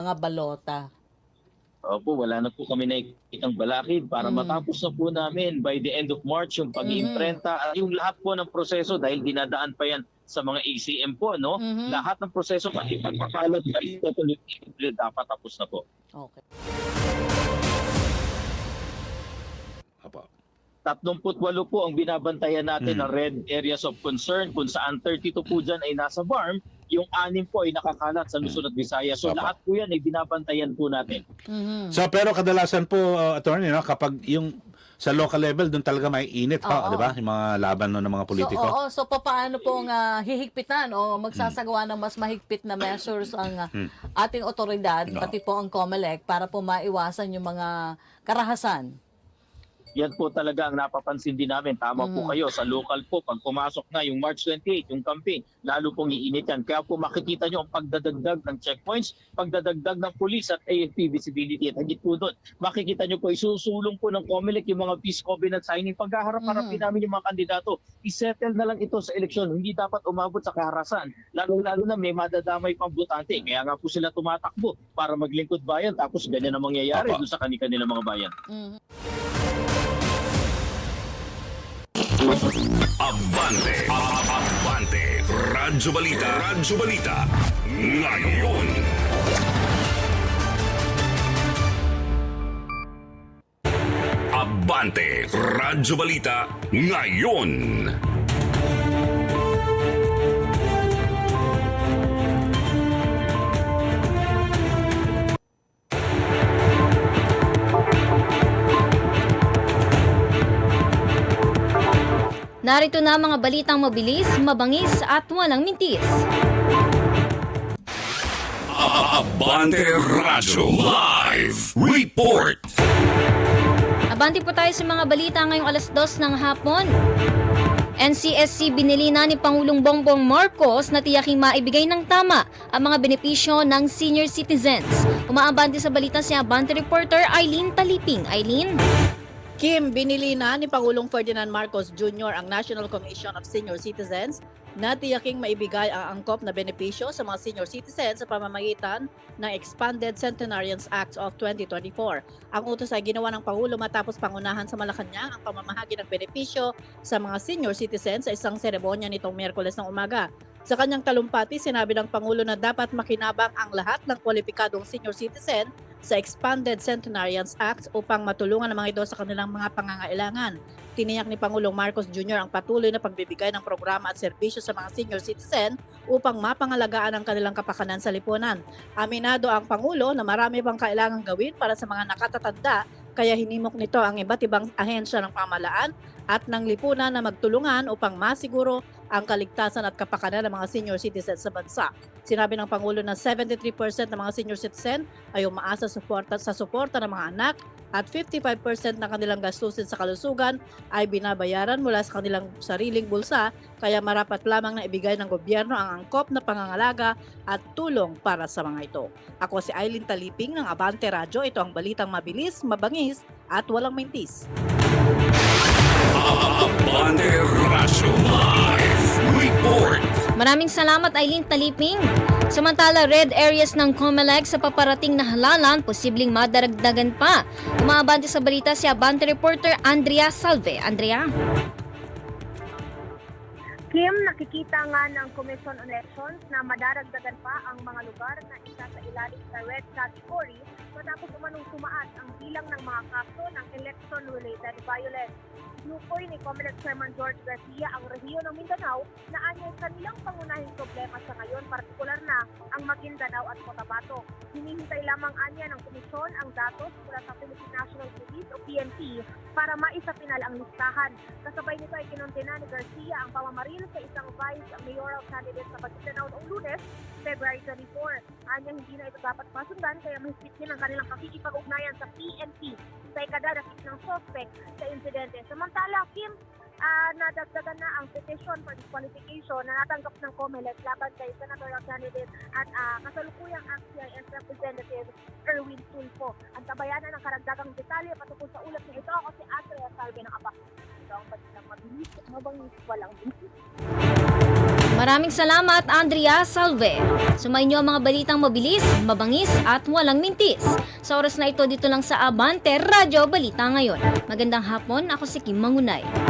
mga balota. Opo, wala na po kami nakikitang balakid para Mm. matapos na po namin by the end of March yung pag-iimprenta at yung lahat po ng proseso dahil dinadaan pa yan sa mga ACM po, no? Mhm. Lahat ng proseso pati pagpapalot dapat tapos na po. Okay. Apo. 38 po ang binabantayan natin Mm. na red areas of concern kung saan 32 po dyan ay nasa farm, yung anim po ay nakakalat sa Luzon at Visayas. So Tama. lahat po yan ay binabantayan po natin. Mhm. So pero kadalasan po uh, attorney no kapag yung sa local level doon talaga may init ha, Oo. 'di ba? Yung mga laban no, ng mga politiko. So, oo, so paano po nga hihigpitan o magsasagawa ng mas mahigpit na measures ang ah, ating otoridad, No. pati po ang COMELEC, para po maiwasan yung mga karahasan? Yan po talaga ang napapansin din namin. Tama po Mm. kayo. Sa local po, pag pumasok na yung March 28, yung campaign, lalo pong iinit yan. Kaya po makikita nyo ang pagdadagdag ng checkpoints, pagdadagdag ng police at AFP visibility. At higit po doon, makikita nyo po, isusulong po ng COMELEC yung mga peace covenant signing. Paghaharap-harapin Mhm. namin yung mga kandidato, isettle na lang ito sa eleksyon. Hindi dapat umabot sa kaharasan. Lalo-lalo na may madadamay pang butante. Kaya nga po sila tumatakbo para maglingkod bayan. Tapos ganyan ang mangyayari Apa. doon sa kanilang mga bayan. Mhm. Abante, Abante, Radyo Balita, Radyo Balita, ngayon. Abante, Radyo Balita, ngayon. Narito na mga balitang mabilis, mabangis at walang mintis. Abante Radyo Live Report. Abante po tayo sa mga balita ngayong alas 2 ng hapon. NCSC binili na ni Pangulong Bongbong Marcos na tiyaking maibigay ng tama ang mga benepisyo ng senior citizens. Umaabante sa balita si Abante reporter Eileen Taliping. Eileen? Kim, binili na ni Pangulong Ferdinand Marcos Jr. ang National Commission of Senior Citizens na tiyaking maibigay ang angkop na benepisyo sa mga senior citizens sa pamamagitan ng Expanded Centenarians Act of 2024. Ang utos ay ginawa ng Pangulo matapos pangunahan sa Malacanang ang pamamahagi ng benepisyo sa mga senior citizens sa isang seremonya nitong Miyerkules ng umaga. Sa kanyang talumpati, sinabi ng Pangulo na dapat makinabang ang lahat ng kwalipikadong senior citizen sa Expanded Centenarians Act upang matulungan ang mga ito sa kanilang mga pangangailangan. Tiniyak ni Pangulong Marcos Jr. ang patuloy na pagbibigay ng programa at serbisyo sa mga senior citizen upang mapangalagaan ang kanilang kapakanan sa lipunan. Aminado ang Pangulo na marami pang kailangang gawin para sa mga nakatatanda kaya hinimok nito ang iba't ibang ahensya ng pamalaan at ng lipunan na magtulungan upang masiguro ang kaligtasan at kapakanan ng mga senior citizens sa bansa. Sinabi ng Pangulo na 73% ng mga senior citizen ay umaasa suporta, sa suporta ng mga anak at 55% ng kanilang gastusin sa kalusugan ay binabayaran mula sa kanilang sariling bulsa kaya marapat lamang na ibigay ng gobyerno ang angkop na pangangalaga at tulong para sa mga ito. Ako si Eileen Taliping ng Abante Radyo. Ito ang balitang mabilis, mabangis at walang mintis. Abante Radyo Live Report. Maraming salamat Eileen Taliping. Samantala, red areas ng COMELEC sa paparating na halalan, posibleng madaragdagan pa. Umabante sa balita si Abante reporter Andrea Salve. Andrea? Kim, nakikita nga ng Commission on Elections na madaragdagan pa ang mga lugar na isa sa ilalim sa red category matapos umanong tumaas ang bilang ng mga kaso ng election-related violence. Nukoy ni Comelec Chairman George Garcia ang rehiyon ng Mindanao na anyay kanilang pangunahing problema sa ngayon, partikular na ang Maguindanao at Cotabato. Hinihintay lamang anya ng komisyon ang datos mula sa Philippine National Police o PNP para maisapinal ang listahan. Kasabay nito ay kinondena ni Garcia ang pamamaril sa isang vice mayoral candidate sa Maguindanao noong lunes, February 24. Anya hindi na ito dapat masundan kaya mahigpit din ang kanilang pakikipag-ugnayan sa PNP sa ikadadakit ng suspect sa insidente. Samantala, Kim, ah, nadagdagan na ang petition for disqualification na natanggap ng COMELEC laban kay senatorial candidate at ah, kasalukuyang ACT-CIS Representative Erwin Tulfo. Ang tabayanan ng karagdagang detalye patungkol sa ulat na ito ako si Andrea Salve ng Aba. Ito ang balitang mabilis, mabangis, walang bilis. Maraming salamat, Andrea Salve. Sumayin niyo ang mga balitang mabilis, mabangis at walang mintis. Sa oras na ito, dito lang sa Abante Radyo Balita Ngayon. Magandang hapon, ako si Kim Mangunay.